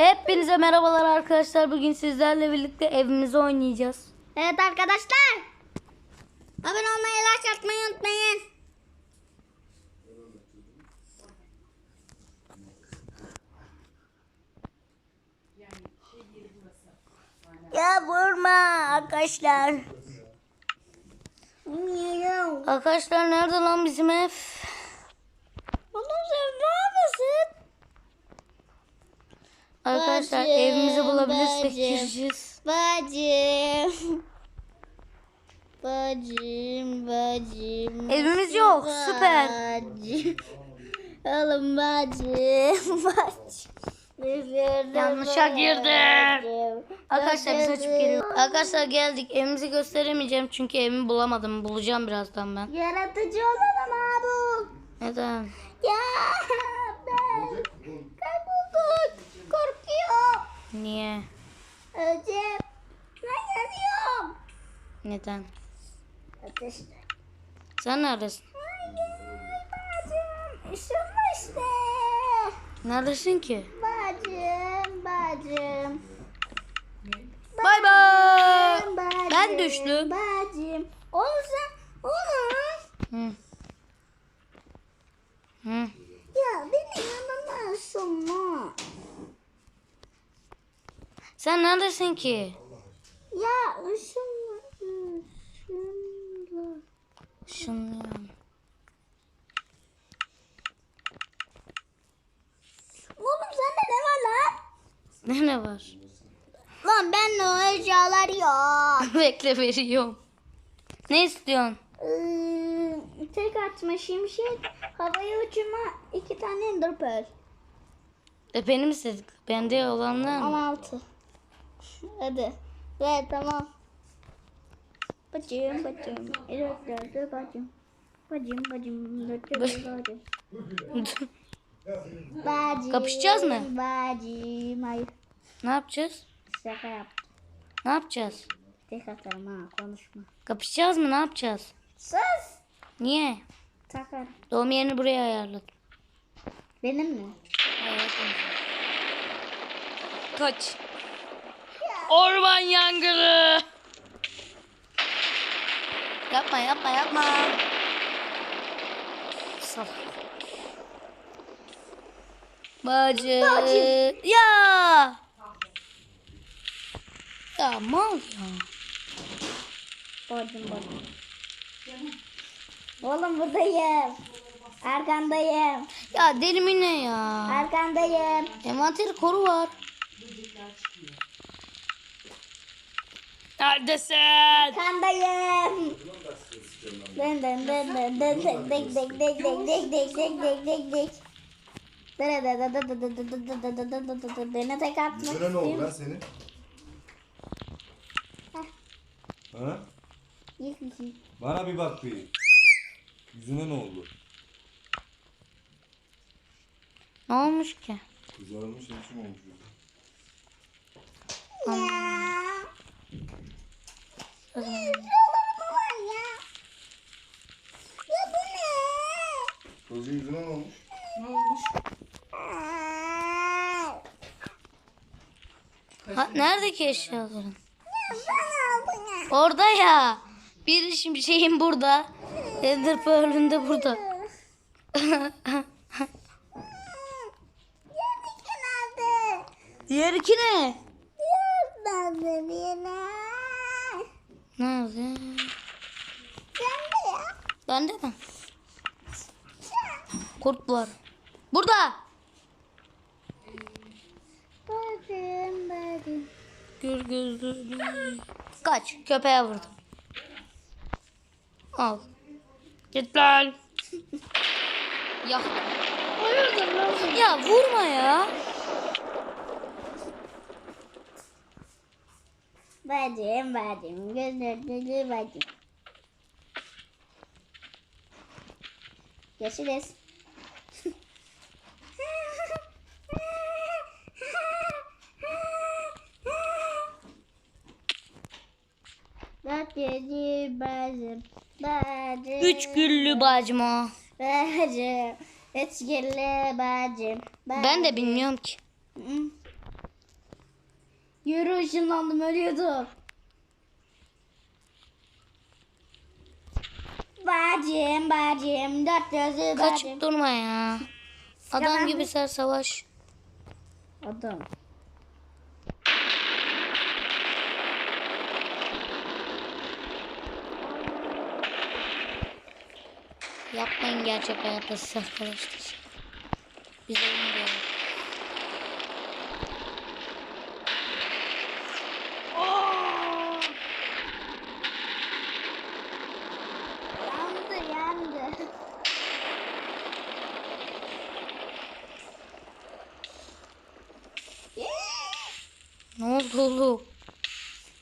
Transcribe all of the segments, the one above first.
Hepinize merhabalar arkadaşlar. Bugün sizlerle birlikte evimizi oynayacağız. Evet arkadaşlar. Abone olmayı, like atmayı unutmayın. Ya vurma arkadaşlar. Arkadaşlar nerede lan bizim ev? Oğlum sen neredesin? Arkadaşlar Bacım, evimizi bulabilirsek bacım. gireceğiz. Bacım. Bacım, bacım. Evimiz yok, süper. Bacım. Oğlum bacım, bacım. Yanlışa girdim. Arkadaşlar biz açıp geliyor. Arkadaşlar geldik. Evimizi gösteremeyeceğim çünkü evimi bulamadım. Bulacağım birazdan ben. Yaratıcı olalım abi. Neden? Ya Niye? Öleceğim. Ben yanıyorum. Neden? Ateşte. Sen neredesin? Hayır bacım. Üşüme işte. Neredesin ki? Bacım bacım. Bay bay. Ben düştüm. Bacım. Oğlum sen oğlum. Hı. Hı. Ya beni yanıma ısınma. Sen neredesin ki? Ya ısınma. Isınma. Şunluyorum. Oğlum sende ne var lan? Ne ne var? Lan ben o eşyalar yok. Bekle veriyorum. Ne istiyorsun? Ee, tek atma şimşek, havaya uçurma, iki tane ender pearl. E benim istedik. Bende olanlar mı? 16. Hadi. Ver tamam. Bacım bacım. Evet dördü bacım. Bacım bacım. Bacım. Bacım. Kapışacağız mı? Bacım. Hayır. ne yapacağız? Şaka yap. Ne yapacağız? Tek atarım ha konuşma. Kapışacağız mı? Ne yapacağız? Sus. Niye? Takarım. Doğum yerini buraya ayarladım. Benim mi? Kaç. Orman yangını. Yapma yapma yapma. Sal. Bacı. Ya. Ya mal ya. Bacım bacım. Oğlum buradayım. Arkandayım. Ya deli mi ne ya? Arkandayım. Envanteri koru var. Neredesin? Arkandayım. Dın dın dın dın dın dın dik dik dik dik dik dik dik dik dik dik. Dırı dı dı dı dı dı dı dı dı dı dı dı dı dı. Beni tek atmak Yüzüne ne oldu istiyorum. lan senin? Ha? Yık yık. Bana bir bak bir. Yüzüne ne oldu? Ne olmuş ki? Kızarmış içim olmuş yüzü. Ne? Kızın yüzüne ne olmuş? Ne olmuş? Ha, neredeki eşyaların? Orada ya. Bir şimdi şeyim burada. Ender Pearl'ün de burada. Diğer iki ne? Diğer ben de Nerede? Sen de ya. Bende mi? Kurt var. Burada. Bakın bakın. Gör gözlü. Kaç. Köpeğe vurdum. Al. Git lan. ya. Ya vurma ya. Bacım bacım gözlüklü bacım. Görüşürüz. Bacım bacım bacım. Üç güllü bacım o. Bacım. Üç güllü bacım. Ben de bilmiyorum ki. Hı. Yürü ışınlandım ölüyordum. Bacım bacım dört gözlü bacım. Kaçıp durma ya. Adam gibi ser savaş. Adam. Yapmayın gerçek hayatta siz arkadaşlar. Biz oyun diyoruz. Yandı yandı. Ne oldu oğlum?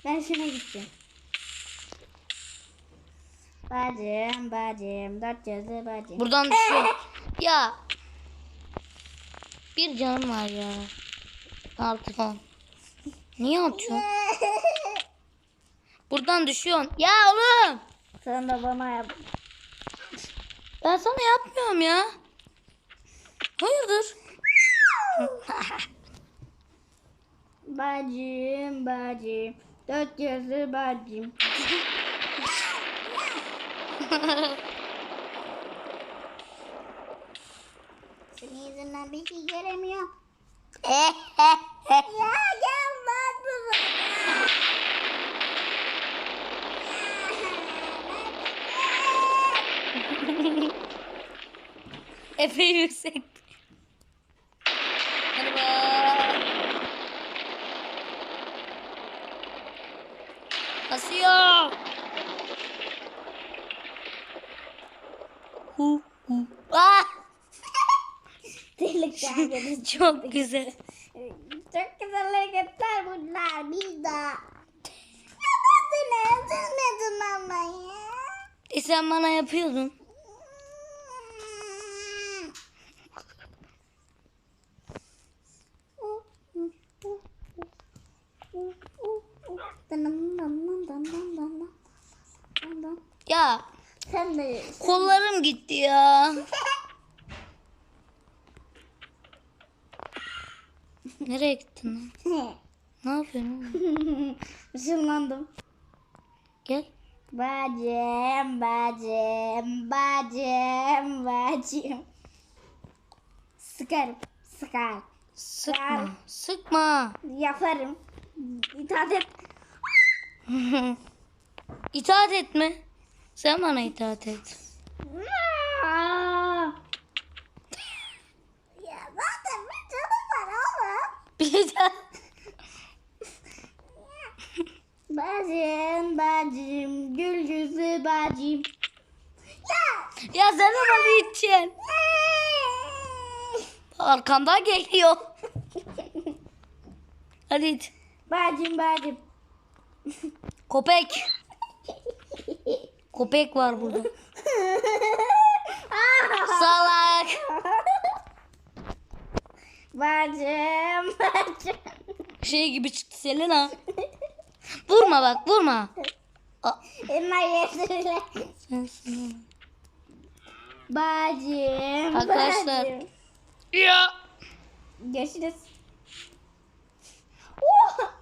Ben şuna gideceğim. Bacım dört gözlü bacım. Buradan düşüyor. ya. Bir canım var ya. Artık on. Niye atıyorsun? Buradan düşüyorsun. Ya oğlum. Sen de bana yap. Ben sana yapmıyorum ya. Hayırdır? Bacım bacım dört gözlü bacım. Senin yüzünden bir şey göremiyorum. ya gel lan buraya. Epey yüksek. Merhaba. Kasıyor. Hu hu. Gelin. Çok güzel. Çok güzel hareketler bunlar. Bir daha. Yapmadın üzülmedin ama ya. E sen bana yapıyordun. Ya Sen de kollarım gitti ya. Nereye gittin lan? Ne yapıyorsun oğlum? Işınlandım. Gel. Bacım, bacım, bacım. Sıkarım, sıkar. Sıkma. Sıkma. Yaparım. İtaat et. itaat etme. Sen bana itaat et. Ya zaten bir canım var oğlum. Bir daha. Bacım, bacım, gül yüzlü bacım. Ya! Sen bana iteceksin. Arkamdan geliyor. Hadi it. bacım, bacım. Köpek. Köpek var burada. Salak. Bacım, bacım. Şey gibi çıktı Selena. Vurma bak vurma. Elma yedirle. Bacım, Arkadaşlar. bacım. Ya. Görüşürüz. Oh!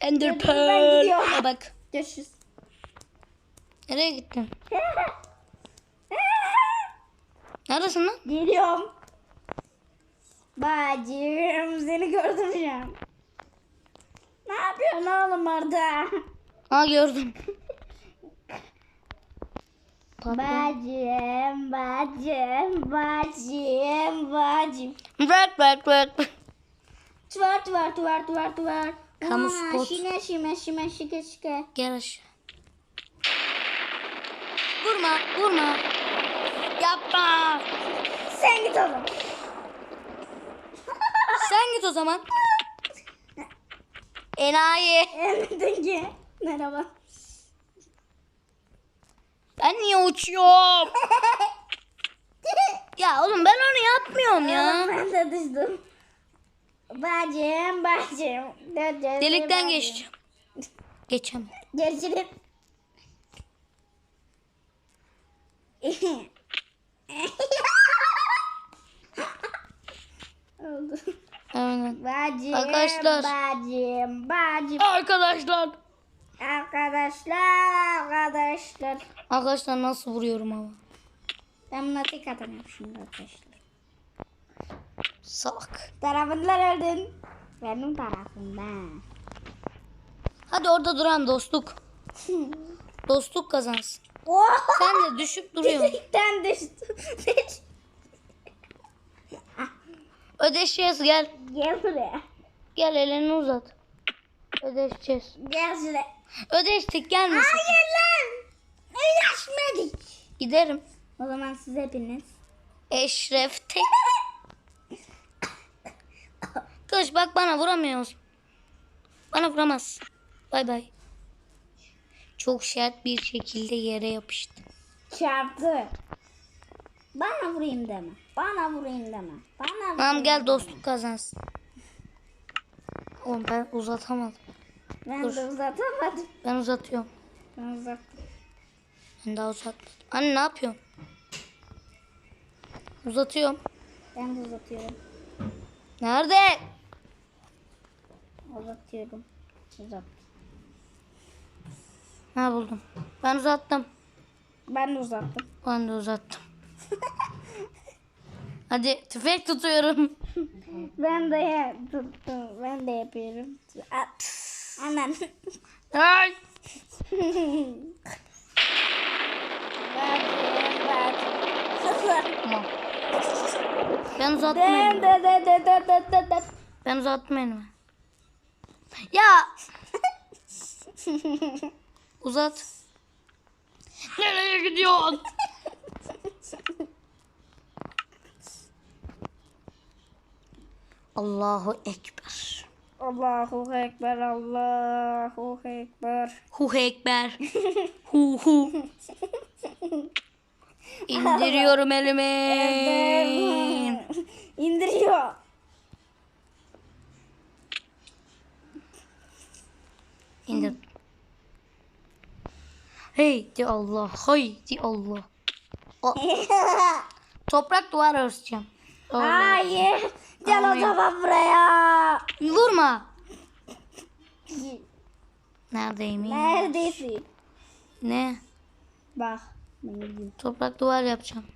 Ender Pearl. bak. Görüşürüz. Nereye gittin? Neredesin lan? Geliyorum. Bacım seni gördüm an. Ne yapıyorsun oğlum orada? Ha gördüm. Bacım, bacım, bacım, bacım. Bırak bırak bırak. Tuvar, tuvar, tuvar, tuvar, tuvar. Kamu Aa, spot. Şime, şime, şime, şike, şike. Gel aşağı. Vurma vurma. Yapma. Sen git oğlum. Sen git o zaman. Enayi. Emredin ki. Merhaba. Ben niye uçuyorum? ya oğlum ben onu yapmıyorum ya. Ben de düştüm. Bacım, bacım. Delikten geçeceğim. Oldu. Evet. Bacım, Arkadaşlar. bacım, bacım. Arkadaşlar. Arkadaşlar, arkadaşlar. Arkadaşlar nasıl vuruyorum ama. Ben buna tek atamıyorum şimdi arkadaşlar. Salak. Tarafından öldün. Benim tarafımdan. Hadi orada duran dostluk. Dostluk kazansın. Oh! Sen de düşüp duruyorsun. Direkten düştüm. Ödeşeceğiz gel. Gel buraya. Gel elini uzat. Ödeşeceğiz. Gel şuraya. Ödeştik gelmesin. Hayır lan. Ödeşmedik. Giderim. O zaman siz hepiniz. Eşref tek. Kız bak bana vuramıyorsun. Bana vuramazsın. Bay bay. Çok sert bir şekilde yere yapıştı. Çarptı. Bana vurayım deme. Bana vurayım deme. Bana vurayım Tamam gel deme. dostluk kazansın. Oğlum ben uzatamadım. Ben Dur. de uzatamadım. Ben uzatıyorum. Ben uzattım. Ben daha uzatmadım. Anne ne yapıyorsun? Uzatıyorum. Ben de uzatıyorum. Nerede? Uzatıyorum. Uzat. Ha buldum. Ben uzattım. Ben de uzattım. Ben de uzattım. Hadi tüfek tutuyorum. Ben de ya- tuttum. Ben de yapıyorum. At. Anan. Ay. Bacım, bacım. Tamam. Ben Den elimi. de de de de de de de. Ben elimi. Ya. Uzat. Nereye gidiyorsun? Allahu Ekber. Allahu Ekber, Allahu Ekber. Hu Ekber. Hu hu. İndiriyorum elimi. İndiriyor. İndir. Haydi Allah. Haydi Allah. O- Toprak duvar örteceğim. Öyle. Hayır. Gel o Amin. zaman buraya. Vurma. Neredeyim? Neredesin? Ne? Bak. Ben. Toprak duvar yapacağım.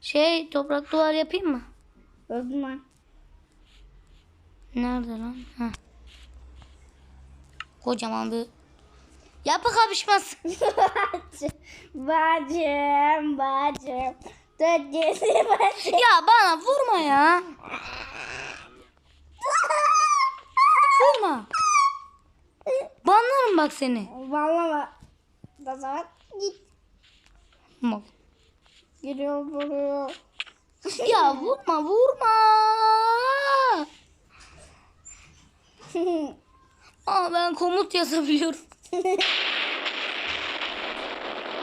Şey toprak duvar yapayım mı? Lan. Nerede lan? Heh. Kocaman bir yapı kapışması. bacım, bacım. Dört gezi bacım. ya bana vurma ya. Vurma. Banlarım bak seni. Vallahi zaman git. Mal. Giriyor buraya. Ya vurma vurma. Aa ben komut yazabiliyorum.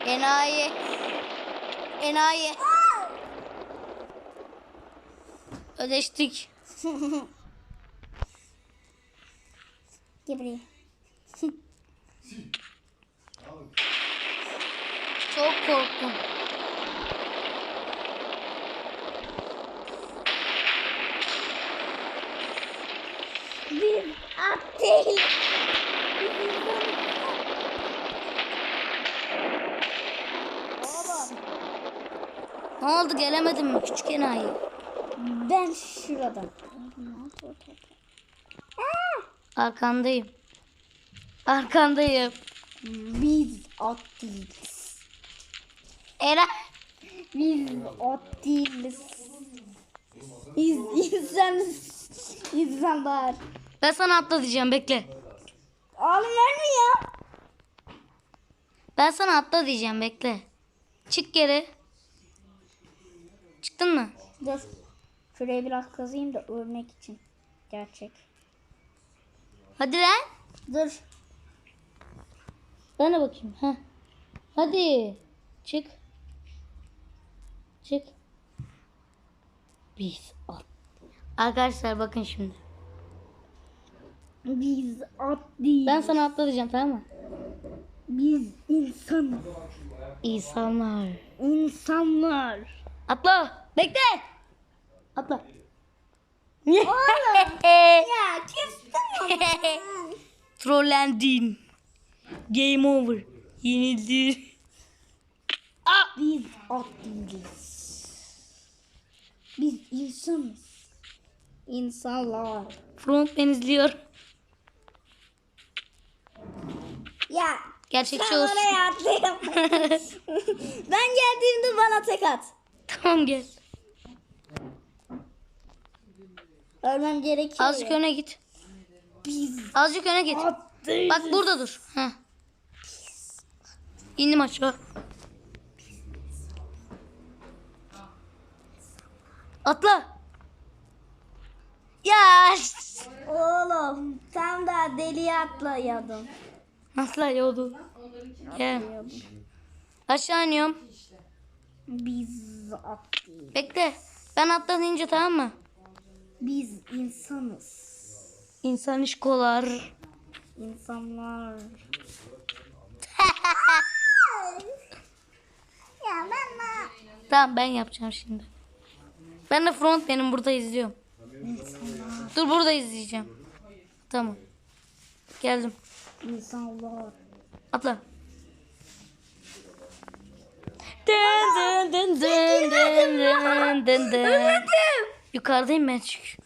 Enayi. Enayi. Ödeştik. Gel buraya. Çok korktum. Bir at değil. Ne oldu gelemedim mi küçük enayi? Ben şuradan. Arkandayım. Arkandayım. Biz at değiliz. Era. Biz at değiliz. Biz insanız. İnsanlar. Ben sana atla diyeceğim bekle. Oğlum ölmüyor. Ben sana atla diyeceğim bekle. Çık geri. Çıktın mı? Dur. Şuraya biraz kazıyım da örnek için. Gerçek. Hadi lan. Dur. De bakayım. Heh. Hadi. Çık. Çık. Biz at. Arkadaşlar bakın şimdi. Biz at değil. Ben sana atla diyeceğim tamam mı? Biz insanız. İnsanlar. İnsanlar. Atla. Bekle. Atla. Ya küstüm ya. Trollendin. Game over. Yenildi. Biz at değiliz. Biz insanız. İnsanlar. Front ben izliyor. Ya Gerçekçi sen olsun. oraya atlayamam. ben geldiğimde bana tek at. Tamam gel. Ölmem gerekiyor. Azıcık öne git. Biz Azıcık öne git. at değiliz. Bak burada dur. Heh. İndim aşağı. Atla. Ya Oğlum tam da deliye atlayıyordum. nasıl oldu? Gel. Aşağı iniyorum. Biz at değiliz. Bekle. Ben atla deyince tamam mı? Biz insanız. İnsan iş kolar. İnsanlar. ya ben? Tamam ben yapacağım şimdi. Ben de front benim burada izliyorum. Dur burada izleyeceğim. Tamam. Geldim. İnsanlar. Atla. Dın dın dın dın dın dın dın dın. Yukarıdayım ben çünkü.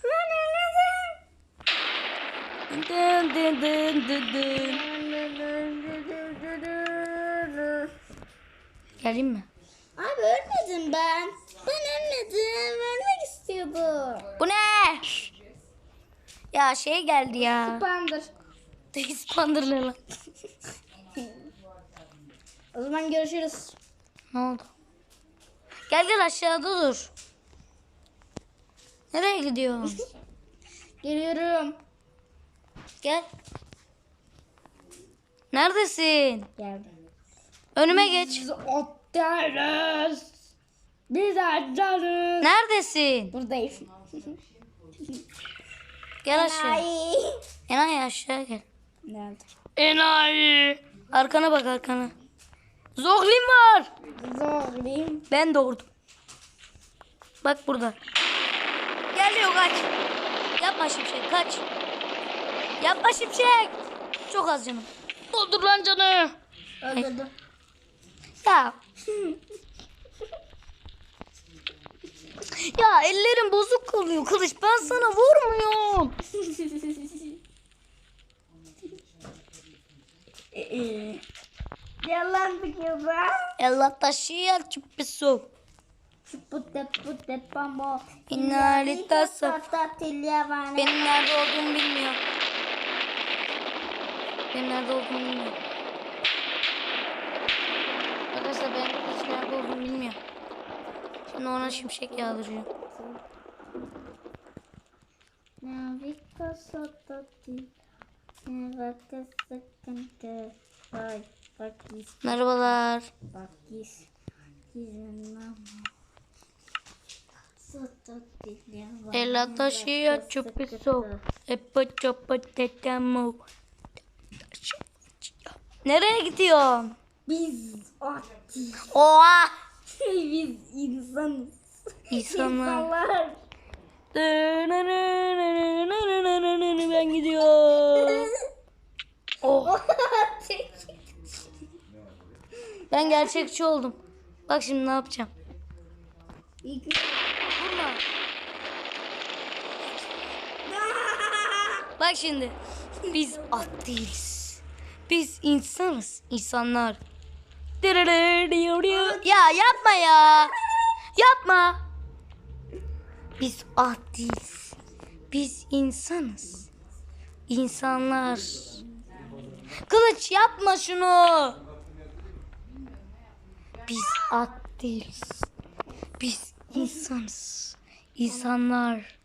Dın dın dın dın dın. Geleyim mi? Abi ölmedim ben. Ben ölmedim. Ölmek istiyordum. Bu ne? Ya şey geldi ya. Bandır. Expander ne lan? O zaman görüşürüz. Ne oldu? Gel gel aşağıda dur. Nereye gidiyorsun? Geliyorum. Gel. Neredesin? Geldim. Önüme geç. Biz otlarız. Biz açarız. Neredesin? Buradayım. Gel aşağı. Ay. Enayi aşağı gel. Nerede? Enayi. Arkana bak arkana. Zoglin var. Zorlayayım. Ben doğurdum. Bak burada. Geliyor kaç. Yapma şimşek kaç. Yapma şimşek. Çok az canım. Doldur lan canı. Öldürdüm. Ya. ya ellerim bozuk kalıyor kılıç. Ben sana vurmuyorum. Yalan bir kere. Ella pamo. İnalitasa. Tatilya Benim nerede olduğumu bilmiyor. Benim nerede olduğumu bilmiyor. Arkadaşlar ben hiç nerede olduğumu bilmiyor. Şimdi ona şimşek yağdırıyor. Navika sototi. Navika sıkıntı. Ay bakis Merhabalar. bakis. Ella taşıya çupisu. Epa çapa tetemo. Nereye gidiyorsun? Biz ati. Oha! Biz insanız. İnsanlar. Ben gidiyorum. Oh. Ben gerçekçi oldum. Bak şimdi ne yapacağım. Vurma. Bak şimdi. Biz at değiliz. Biz insanız. insanlar. Ya yapma ya. Yapma. Biz at değiliz. Biz insanız. İnsanlar. Kılıç yapma şunu. Biz at değiliz. Biz insanız. İnsanlar.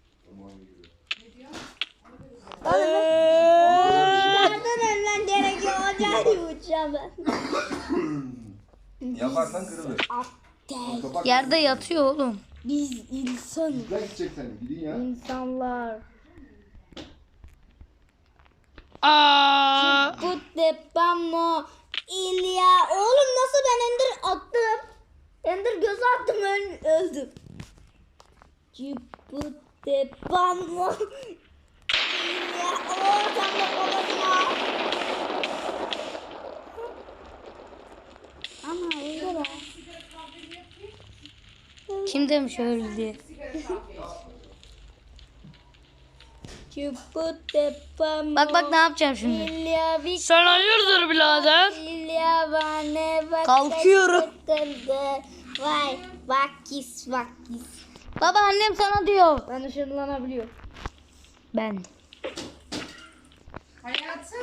Nereden ölmen gerekiyor? Acayip uçacağım ben. Yaparsan kırılır. Kapak Yerde yatıyor oğlum. Biz insanız. Güzel gidecek seni. Gidin ya. İnsanlar. Aa. Bu depamo. İlya. Oğlum nasıl ben Ender attım? Ender göz attım öl- öldüm. Ciput de bambu. Ya o tam da öyle. Kim demiş öyle diye. Bak bak ne yapacağım şimdi. Sen hayırdır birader? Kalkıyorum. Vay vakis vakis. Baba annem sana diyor. Ben ışınlanabiliyorum. Ben. Hayatım.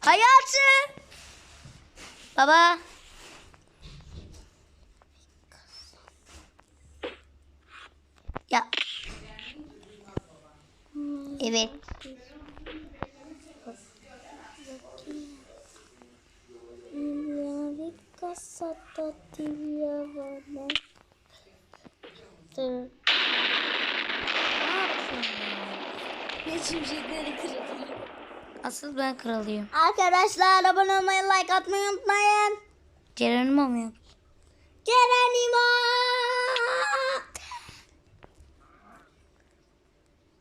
Hayatı. Baba. Ya. Evet. Kasata dilya bana. Dur. Ne şimşekleri kırılıyor. Asıl ben kralıyım. Arkadaşlar abone olmayı, like atmayı unutmayın. Ceren'im olmuyor.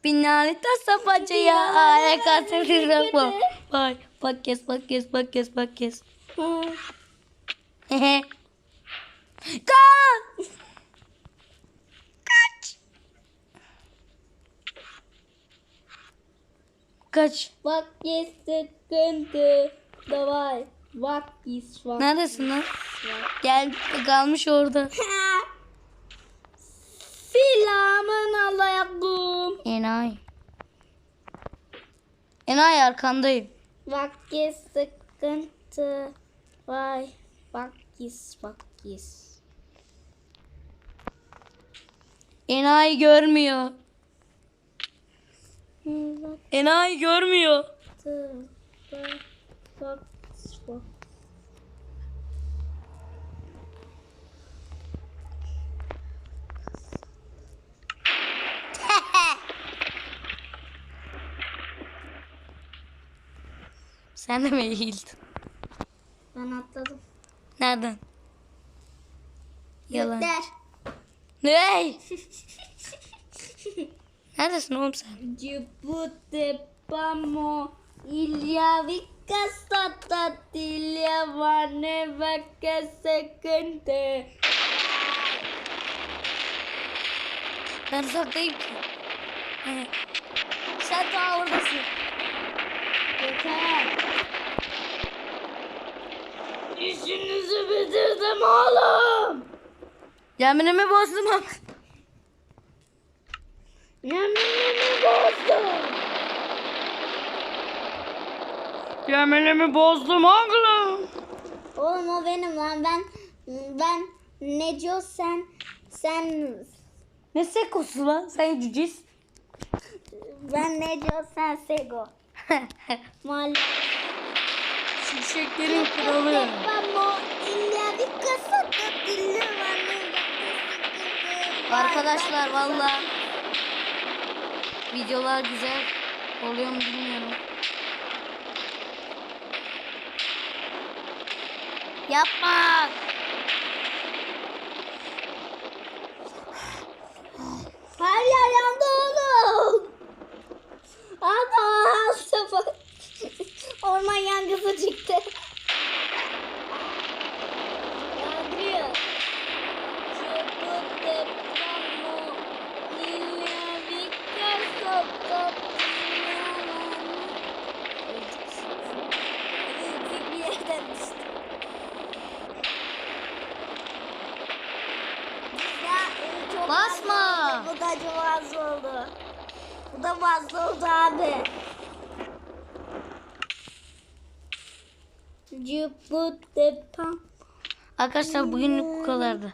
Geronimo. Binalita sapacaya ayaka sesirapa. Bye. Podcast, podcast, podcast, podcast. Hehe. Kaç! Kaç! Kaç. Vakit sıkıntı. Davay. Vakit vakit. Neredesin lan? Gel kalmış orada. Filamın Allah'ım. Enayi. Enayi arkandayım. Vakit sıkıntı. Vay. Vakit vakit. Enayi görmüyor. Enayi görmüyor. vakit vakit. Sen de mi eğildin? Ben atladım. Nereden? Yalan. Yeter. Ne? Neredesin oğlum sen? Cibute pamo ilya vika sata tilya vane vaka sekente. Ben uzaktayım ki. Sen daha oradasın. Yeter. İşinizi bitirdim oğlum. Yeminimi bozdum ama. Yeminimi bozdum. Yeminimi bozdum oğlum. Oğlum o benim lan ben ben Neco sen sen Ne sekosu lan? Sen cücis. ben Neco sen Sego. Mal. Şimşeklerin kralı. Pamo ilya vika sata tilya vane vaka sekente. Arkadaşlar valla videolar güzel oluyor mu bilmiyorum. Yapma. Her yer yandı oğlum. Ana sıfır. Orman yangını çıktı. Yandırıyor. Çubuk depremo. İlya vika sokak. Bir yerden düştü. Ya, e, çok Basma. fazla oldu. Bu da çok fazla oldu. Bu da fazla oldu abi. Cıpıt depam. Arkadaşlar bugünlük bu kadardı.